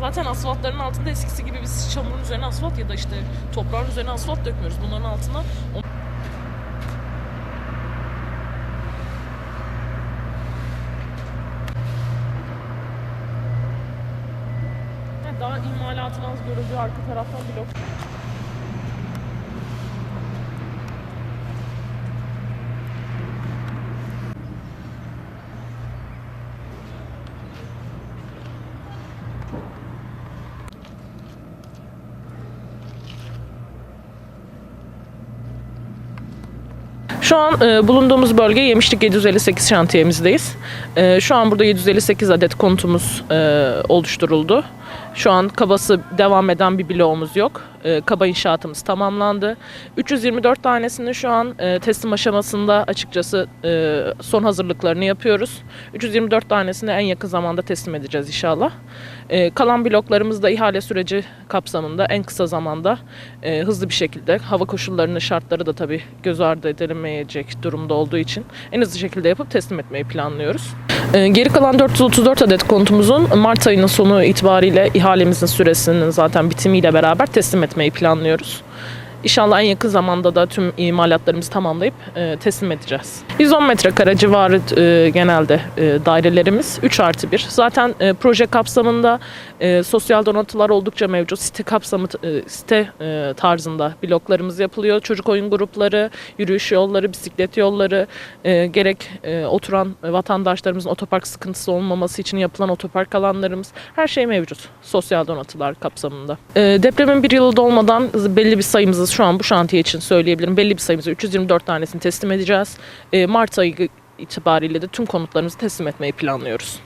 Zaten asfaltların altında eskisi gibi biz çamurun üzerine asfalt ya da işte toprağın üzerine asfalt dökmüyoruz. Bunların altına daha imalatın az görüldüğü arka taraftan blok Şu an e, bulunduğumuz bölge Yemişlik 758 şantiyemizdeyiz. E, şu an burada 758 adet konutumuz e, oluşturuldu. Şu an kabası devam eden bir bloğumuz yok. E, kaba inşaatımız tamamlandı. 324 tanesini şu an e, teslim aşamasında açıkçası e, son hazırlıklarını yapıyoruz. 324 tanesini en yakın zamanda teslim edeceğiz inşallah. E, kalan bloklarımız da ihale süreci kapsamında en kısa zamanda e, hızlı bir şekilde hava koşullarını şartları da tabii göz ardı edilemeyecek durumda olduğu için en hızlı şekilde yapıp teslim etmeyi planlıyoruz. E, geri kalan 434 adet konutumuzun Mart ayının sonu itibariyle ihalemizin süresinin zaten bitimiyle beraber teslim etmeyi planlıyoruz. İnşallah en yakın zamanda da tüm imalatlarımızı tamamlayıp e, teslim edeceğiz. 110 metrekare civarı e, genelde e, dairelerimiz 3 artı 1. Zaten e, proje kapsamında e, sosyal donatılar oldukça mevcut. Site kapsamı, e, site e, tarzında bloklarımız yapılıyor. Çocuk oyun grupları, yürüyüş yolları, bisiklet yolları, e, gerek e, oturan vatandaşlarımızın otopark sıkıntısı olmaması için yapılan otopark alanlarımız her şey mevcut sosyal donatılar kapsamında. E, depremin bir yılı dolmadan belli bir sayımızı şu an bu şantiye için söyleyebilirim. Belli bir sayımızı 324 tanesini teslim edeceğiz. E, Mart ayı itibariyle de tüm konutlarımızı teslim etmeyi planlıyoruz.